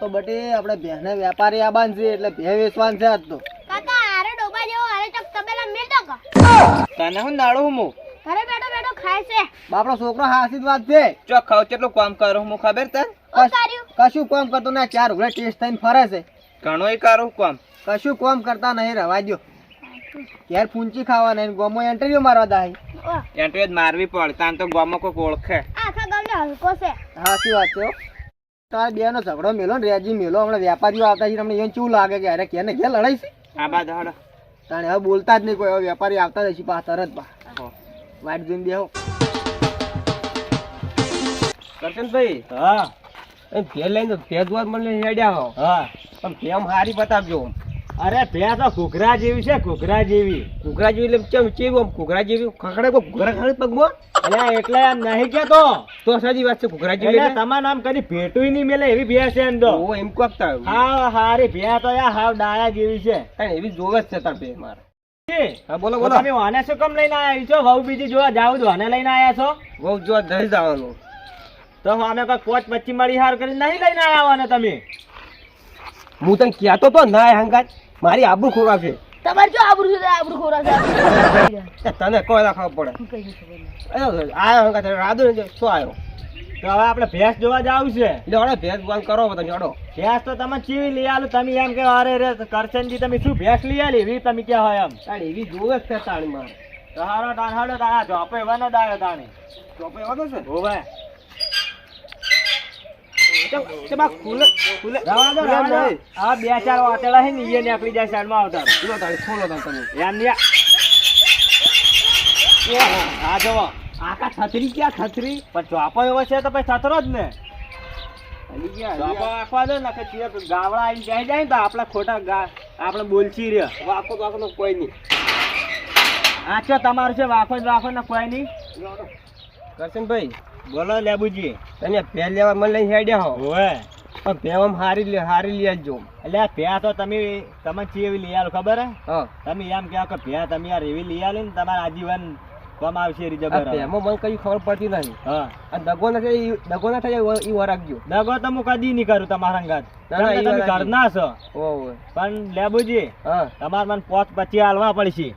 તો બટી આપણે ભેને વેપારી આબાન છે એટલે ભે વેચવાન છે આજ તો. કાકા આરે ડોબા જેવો આરે ચક તબેલા મેલતો કા. તને હું નાડો હું ઘરે બેઠો બેઠો ખાય છે. બાપડો છોકરો હાસી વાત છે. ચો ખાવ કેટલું કામ કરો હું ખબર તને? કશું કામ કરતો ના ચાર ઉઘડે ટેસ્ટ થઈને ફરે છે. ઘણો એ કરું કામ. કશું કામ કરતા નહીં રવા દો ઘેર પૂંચી ખાવા નહીં ગોમો ઇન્ટરવ્યુ મારવા દાય. ઓ. જ મારવી પડે તાન તો ગોમો કોઈ ઓળખે. આખા ગામને હલકો છે. સાચી વાત છે. તાર બે નો ઝઘડો મેલો ને રેજી મેલો. હમણાં વેપારીઓ આવતા છે તમને એને કેવું લાગે કે અરે કેને કે લડાઈ છે? આ બા હડો તાણે હવે બોલતા જ નહીં કોઈ વેપારી આવતા જ હશે પા તરત પા. વાટ જોઈને બેહો. કરશનભાઈ? હા. એ ભેળ લઈને ભેજ વાત મને હેડ્યા હો. હા. પણ હારી બતાવજો? અરે ભેં તો ઘૂઘરા જેવી છે ઘૂઘરા જેવી. ઘૂઘરા જેવી એટલે કેમ ચેવું ઘૂઘરા જેવી? ખખડે કોઈ ઘૂઘરા ખાલી પગમાં? એટલે એટલે એમ નહીં કેતો તો. સાજી વાત છે જેવી એટલે એટલે નામ કદી ભેટુય નહીં મેલે એવી ભેં છે એમ તો. ઓ એમ કોકતા હા હારી ભેં તો યાર હાવ ડાયા જેવી છે. તાણ એવી જોવે છે તાર બે મારે. હા બોલો તો બોલો. તમે વાને શું કમ લઈને આયા છો? વહુ બીજી જોવા જાવ તો વાને લઈને આયા છો? બહુ જો દઈ જવાનું. તો અમે કોઈ કોચ પચ્ચી મળી હાર કરી નહીં લઈને આવ્યા વાને તમે? હું તને કહેતો તો ના હંગાત. મારી આબુ ખોરાક છે. તમારે જો આબરૂ છે? આબરૂ ખોરા છે? તને કોઈ રાખવા પડે. આયો હંગાત રાદુ ને શું આયો? તો હવે આપણે ભેંસ જોવા જાવ છે. એટલે હવે ભેંસ બંધ કરો તમે અડો ભેંસ તો તમે ચીવી લઈ આલો તમે એમ કે અરે રે કરશનજી તમે શું ભેંસ લઈ આલી? એવી તમે ક્યાં હોય એમ. તાણ એવી જોવે જ છે તાણી મારે તારો તાણ હાડો તારા આ જોપે વનો દાયો તાણી. ચોપે વનો છે? હોવે. બા ચાર વાતેડા છે ને ઈ નીકળી જાય સાઈડમાં આવતા. ખુલો તારે ખોલો તમે. એમ ન્યા. આ જોવો આકા છત્રી ક્યાં છત્રી? પણ ચોપો એવો છે તો પછી છતરો જ ને. ગાવડા આવીને બેસી જાય ને તો આપણે ખોટા આપણે બોલચી રહ્યા વાકો વાકો તો કોઈ નહીં. આ તમારું છે વાખો જ વાખો ને કોઈ નહીં. કરશનભાઈ બોલો લેબુજી. તમે ભેજ લેવા મને લઈને હેડ્યા હો. હોવે. પણ ભેવામાં હારી લે હારી લઈ આવજો. એટલે આ ભ્યા તો તમે તમે ચીવી લઈ આલો ખબર હે? તમે એમ કહો કે ભ્યા તમે યાર એવી લઈ ને તમારા આજીવન કમ આવશે રી જબર ભેમાં મને કઈ ખબર પડતી નથી. હા. આ દગો ના થાય દગો ના થાય ઈ વરાગજો દગો તો હું કદી નહીં કરું તમારા અંગાત તમે ઘરના છો. ઓહો પણ લેબુજી હા. તમારે મને પોચ પછી હાલવા પડશે.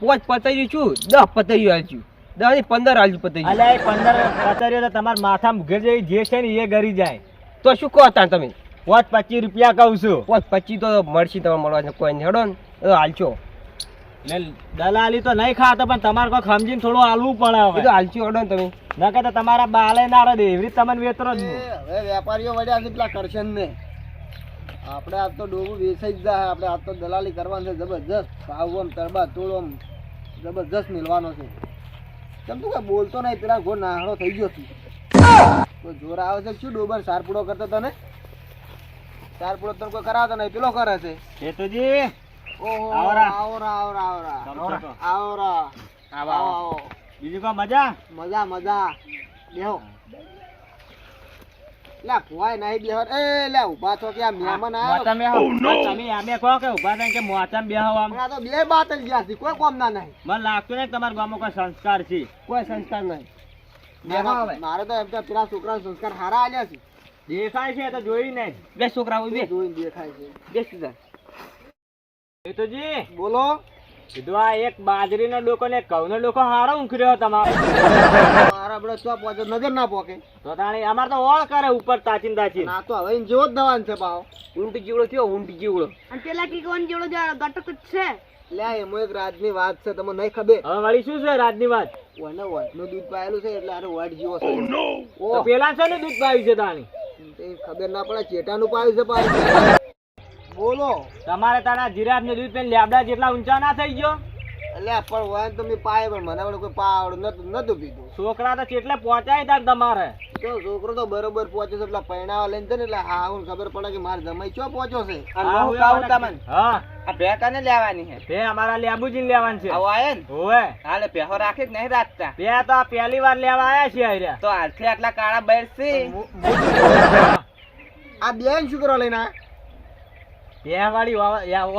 પોચ પતાઈ છું દસ પતાઈ આલશું દસની પંદર આલશું પતાઈ અલે પંદર પચારીઓ તો તમારા માથા ઘેર જઈ જે છે ને એ ગરી જાય. તો શું કહો તાણ તમે? પોચ પચીસ રૂપિયા કહું છું. પોચ પચીસ તો મળશે તમારે મળવા કોઈ નહીં. હેડો ને. તો હાલશો. દલાલી તો નહીં ખાતો પણ તમારે કોઈ સમજીને થોડું હાલવું પડે હવે. તો હાલશો હેડો ને તમે. નકર તો તમારા બાલે ના રહે એવી રીતે તમને વેતરો જ નહીં. હવે વેપારીઓ વડ્યા છે પેલા કરશન ને? આપણે આજ તો ડોબું વેચાઈ જ જાય આપણે આજ તો દલાલી કરવાનું છે જબરજસ્ત ભાવ આમ તરબા તોડ આમ જબરજસ્ત મિલવાનો છે. કેમ તું કઈ બોલતો નહીં? પેલા ઘોર નાહડો થઈ ગયો તું તો જોર આવે છે શું? ડોબર સારપુડો કરતો તને? સારપુડો તને કોઈ કરાવતો નહીં. પેલો કરે છે. શેતુજી ઓહો આવરા. આવરા આવરા આવરા. આવરા. આવો આવો. બીજું કોઈ મજા? મજા મજા. બેહો. લે ભોય નહીં બેહો એ લે ઊભા છો કે આ મહેમાન આવ્યો. તમે તમે આમે કહો કે ઊભા થઈને કે મોચામ બેહો આમ. આ તો બે બાત જ ગયા છે કોઈ કોમ ના નહીં. મને લાગતું નહીં તમારા ગામમાં કોઈ સંસ્કાર છે. કોઈ સંસ્કાર નહીં. મારે તો એમ તો પેલા છોકરા સંસ્કાર હારા આલ્યા છે. દેખાય છે એ તો જોઈ નહીં બે છોકરા હોય બે દેખાય છે. બોલો. કીધું આ એક બાજરીનો ડોકો ને ઘઉંનો ડોકો હારો ઊંઘર્યો તમારો. મારા નજર ના પોકે. તો તાણી અમારે તો ઓળ કરે ઉપર તાચીન તાચીન. ના તો હવે જેવો જ દવાન છે ભાવ ઊંટ જીવડો થયો ઊંટ જીવડો. અને પેલા કીકવાન જીવડો જો ઘટક જ છે. લે એમાં એક રાજની વાત છે તમને નહીં ખબર? હવે વળી શું છે રાજની વાત? ઓને દૂધ પાયેલું છે એટલે આને વાટ જેવો છે. ઓ પેલા છે ને દૂધ પાયું છે તાણી? ખબર ના પડે ચેટાનું પાયું છે પાયું બોલો. તમારે તારા જીરાફ ને દૂધ પીને લેબડા જેટલા ઊંચા ના થઈ ગયો? એટલે પણ વાન તો મેં પાય પણ મને કોઈ પાવડ નતું નતું પીધું. છોકરા તો કેટલે પહોંચાય તાર તમારે? તો છોકરો તો બરોબર પહોંચે છે પેલા પૈણાવા લઈને છે ને એટલે હા હું ખબર પડે કે મારે જમાઈ ચો પહોંચ્યો છે? હા, હું કહું તમને. હા. આ બે કને લેવાની છે? બે અમારા લેબુજી લેવાની છે. આવો આયે ને? હોવે. હાલે પેહો રાખી જ નહીં રાખતા. બે તો આ પહેલી વાર લેવા આયા છે આર્યા તો આથી આટલા કાળા બેર છે આ બેન શું કરવા લઈને? બે વાળી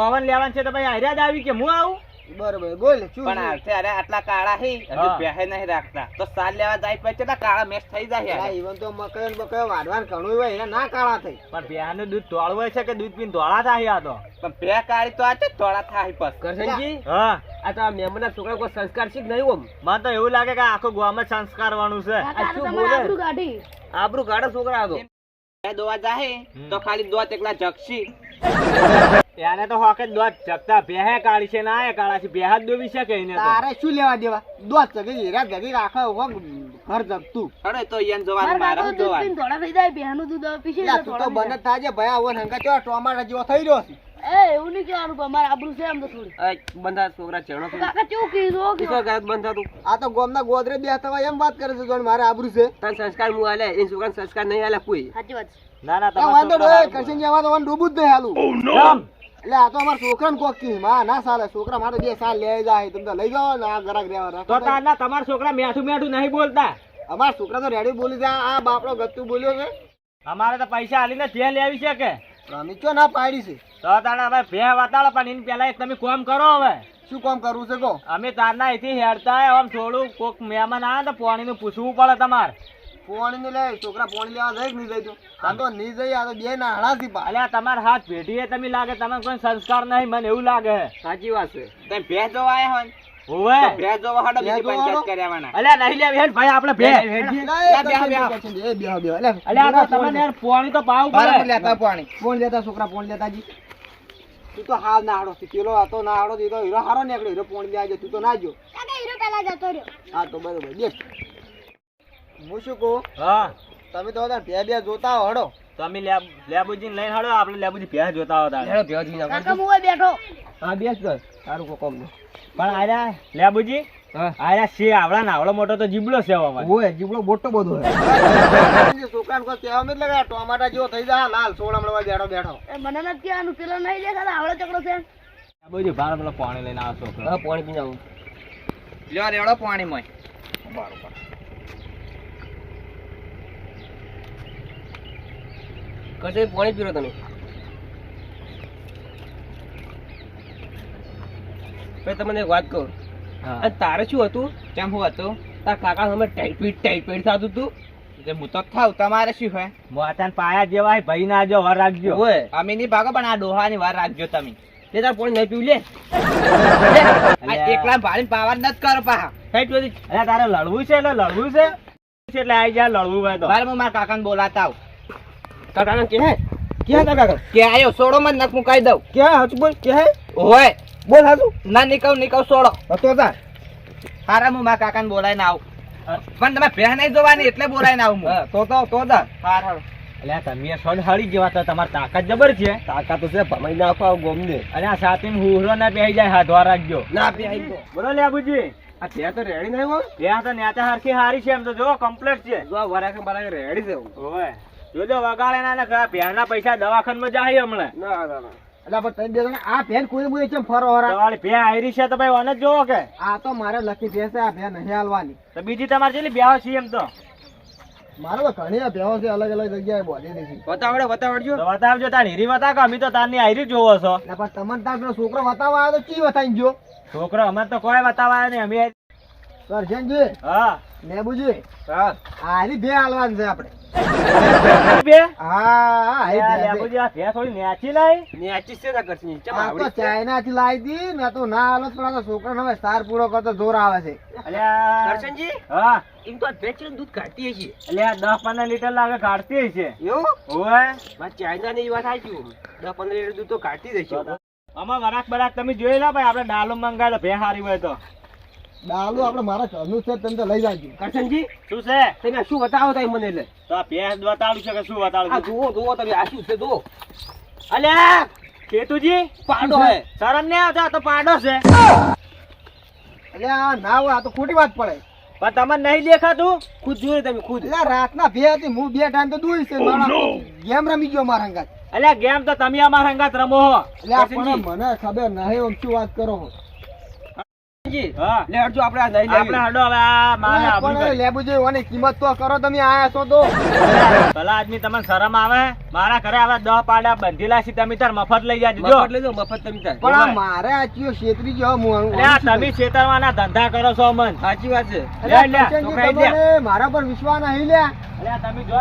ઓવન લેવાનું છે તો ભાઈ આર્યા જ આવી કે હું આવું? બરોબર બોલ શું પણ અત્યારે આટલા કાળા હે હજુ. બેહે નહીં રાખતા. તો સાલ લેવા જાય પછી કેટલા કાળા મેચ થઈ જાય યાર. ઈવન તો મકઈ ને વાડવાન ઘણું હોય એને ના કાળા થઈ પણ ભેહાનું દૂધ તોળવું છે કે દૂધ પીને ધોળા થાય આ તો? પણ બે કાળી તો આ છે થોડા થાય પસ કરશનજી હા. આ તો મેમના છોકરા કોઈ સંસ્કાર શીખ નહીં ઓમ? મને તો એવું લાગે કે આખું ગામ જ સંસ્કાર વાળું છે. આ શું? આબરૂ કાઢી આબરૂ ગાડા છોકરા તો બે દોવા જાહે તો ખાલી દોત એકલા જગશી. એને તો હોકે દોત ચકતા ભેહે કાળી છે ના એ કાળા છે. ભેહા જ દોવી શકે એને તારે શું લેવા દેવા? દોત જગી હીરા જગી રાખે હો ઘર જગતું. અરે તો યન જોવાનું મારા જોવાનું. પીને થઈ જાય બેહાનું દૂધ પીશે તો તો બને થાજે ભાઈ આવો હંગા ચો ટોમાટા જેવો થઈ રહ્યો છે. એ એવું નહીં કહેવાનું પણ મારે આબરૂ છે એમ તો થોડી. આ બંધા છોકરા ચેડો કાકા કેવું કીધું કીધો ગાત બંધા તું? આ તો ગોમના ગોદરે બે હોય એમ વાત કરે છે જોણ મારે આબરૂ છે. તને સંસ્કાર મુ આલે એ છોકરાને સંસ્કાર નહીં આલે કોઈ સાચી વાત છે. ના ના એ વાંધો નહીં કરશન જેવા તો ડૂબું જ નહીં હાલું. એટલે આ તો અમારા છોકરાને કોક કી માં ના સાલે છોકરા મારે બે સાલ લઈ જાય તમે લઈ જાઓ ને આ ગરાક રહેવા તો તારના તમારા છોકરા મેઠું મેઠું નહીં બોલતા. અમારા છોકરા તો રેડી બોલી જાય આ બાપડો ગત્તુ બોલ્યો છે. અમારે તો પૈસા આલીને જે લેવી છે કે? અમે ચો ના પાડી છે? તો તારે હવે ભે વાતાડો પણ એની પેલા તમે કોમ કરો હવે. શું કોમ કરવું છે કહો? અમે તારના અહીંથી હેડતા આમ થોડું કોક મહેમાન આવે તો પાણીનું પૂછવું પડે તમારે. પોણી ને લે છોકરા પોણી લેવા જાય કે નહીં જાય તો? આ તો નહીં જઈ આ તો બે નાણા થી પા તમારા હાથ ભેટીએ તમે લાગે તમે કોઈ સંસ્કાર નહીં મને એવું લાગે. સાચી વાત છે. તમે ભે જોવા આયા હોય હોવે. તો ભે હાડો બીજી પંચાયત કર્યાવાના અલ્યા નહીં લેવી હેડ ભાઈ આપણે ભે અલ્યા આ તમને યાર પાણી તો પાવું પડે પાણી. પોણી લેતા છોકરા પોણી લેતા જી. તું તો હાલ ના હાડો પેલો હતો ના હાડો તો હીરો હારો નીકળ્યો. હીરો પોણી લેવા તું તો ના જો હીરો પહેલા જતો રહ્યો. હા તો બરોબર. દેખ હું શું કહું? હા. તમે તો હતા બે બે જોતા હો હડો. તમે લેબ લેબુજી લઈને હળો આપણે લેબુજી ભે જોતા હતા હેડો જી કાકા હું બેઠો. હા બેસ કર સારું કોઈ કોમ નહીં. પણ આર્યા લેબુજી? હા. આર્યા છે આવડા નાવડો મોટો તો જીબલો છે હવે ઓય જીબલો મોટો બધો હે છોકરાને કોઈ કહેવા મત લગા ટોમાટા જેવો થઈ જાય લાલ સોળ હમણાં બેઠો બેઠો. એ મને નથી કહેવાનું પેલો નહીં દેખાતા આવડો ચકડો છે. લેબુજી ભાર પેલો પાણી લઈને આવો છોકરો. હા પાણી પીને આવું. લ્યો રેડો પાણી. મોય કશે પાણી પીરો તમે? પછી તમને એક વાત કહું. અને તારે શું હતું? કેમ હું હતું? તાર કાકા અમે ટાઈટપીટ ટાઈટપીટ થતું હતું. જે હું તો થાવ તમારે શું હોય મોટાન પાયા જેવા હે, ભાઈ ના જો વર રાખજો. હોય અમે નહીં ભાગો પણ આ ડોહાની વાર રાખજો તમે. તે તાર પાણી નહીં પીવું લે. આ એકલા ભાડી પાવા જ નથી કરો પાહા. બધી અલ્યા તારે લડવું છે એટલે લડવું છે. એટલે આઈ જા લડવું હોય તો. બાર મારા કાકાને બોલાતા આવું. કાકા કે હે? કે હે કાકા? કે આયો સોડો માં નખ મુકાઈ દઉં. કે હે? બોલ કે હે? હોય. બોલ હાજુ ના નીકળ નીકળ સોડો હતો તાર. હારા હું મારા કાકાને બોલાઈને આવું. પણ તમે ભેહ નહીં જોવાની એટલે બોલાઈને આવું તો તો તો તાર. હાર હાર. અલ્યા તમે સોડ હળી જેવા તો તમારી તાકાત જબર છે. તાકાત તો છે ભમાઈ નાખો આ ગોમ ને અને આ સાથે હુહરો ના બેહી જાય હાથવા રાખજો. ના પી ગયો બોલો બોલો લેબુજી આ તે તો રેડી નહીં હોય ત્યાં તો નેતા હરખી હારી છે એમ તો જો કમ્પ્લેટ છે. જો રેડી છે. જોજો વગાડે ના ને પહેરના પૈસા દવાખાનામાં જાય હમણાં. ના ના ના. એટલે પણ બે જણા આ કોઈ છે ફરો હરા તમારી ભે આયરી છે તો ભાઈ ઓને જ જોવો કે? આ તો મારે લખી ભેંસ છે આ ભેન નહીં હાલવાની. તો બીજી તમારે જેટલી બેહો છે એમ તો. મારો તો ઘણી ભેહો છે અલગ અલગ જગ્યાએ બોલી છે વતાવડે બતાવડજો. તો બતાવજો તાર હીરી બતા કે અમે તો તારની આયરી જોવો છો. એટલે પણ તમને તાર છોકરો બતાવવા આવ્યો તો ચી ગયો? છોકરો અમે તો કોઈ બતાવાય નહીં અમે કરશનજી હા. નેબુજી હા. આની ભે હાલવાની છે આપણે. બે? હા હા આની ભે છે. લેબુજી આ ભે થોડી નેચી લાઈ? ને છે ના કરશે ચમ આ તો ચાઇના થી લાવી દી ને તો ના હાલો પણ આ તો હવે સાર પૂરો કરતો જોર આવે છે. અલ્યા. કરશનજી? હા. એમ તો આ દૂધ કાઢતી હશે. અલ્યા દસ પંદર લીટર લાગે કાઢતી છે એવું? ઓવે મારે ચાઇના ની વાત સાચી દસ પંદર લીટર દૂધ તો કાઢતી જ હશે. આમાં વરાક બરાક તમે જોયેલા લો ભાઈ આપણે ડાલો મંગાવે ભે હારી હોય તો. ડાલુ આપણે મારા ઘરનું છે તમે તો લઈ જાજો. કરશનજી શું છે? તમે આ શું બતાવો તમે મને એટલે તો આ ભેંસ બતાડું છે કે શું બતાડું આ જુઓ જુઓ તમે આ શું છે જુઓ. અલ્યા કેતુજી? પાડો હે. શરમ ને આવતા? તો પાડો છે. આ ના હોય આ તો ખોટી વાત પડે. પણ તમને નહીં દેખાતું? ખુદ જોયું તમે ખુદ. એટલે રાતના ભે હતી હું બે ટાઈમ તો દૂર છે મારા ગેમ રમી ગયો મારા હંગાત અલ્યા ગેમ તો તમે અમારા અંગાત રમો હો. એટલે મને ખબર નહીં શું વાત કરો. જી, હા લે હટજો આપણે આ લઈ આપણે હડો હવે આ મારે અરે આબરૂ પણ કરી. લેબુ જેવી ઓની કિંમત તો કરો તમે આયા છો તો. ભલા આદમી તમને શરમ આવે? મારા ઘરે આવા દહ પાડા બંધેલા છે તમે તાર મફત લઈ જાજો જો. મફત લેજો મફત તમે તાર. પણ મારે આ છેતરી ગયો હું તમે છેતરવાના ધંધા કરો છો મન સાચી વાત છે. લે, લે, મારા પર વિશ્વાસ નહીં લે. તમે જો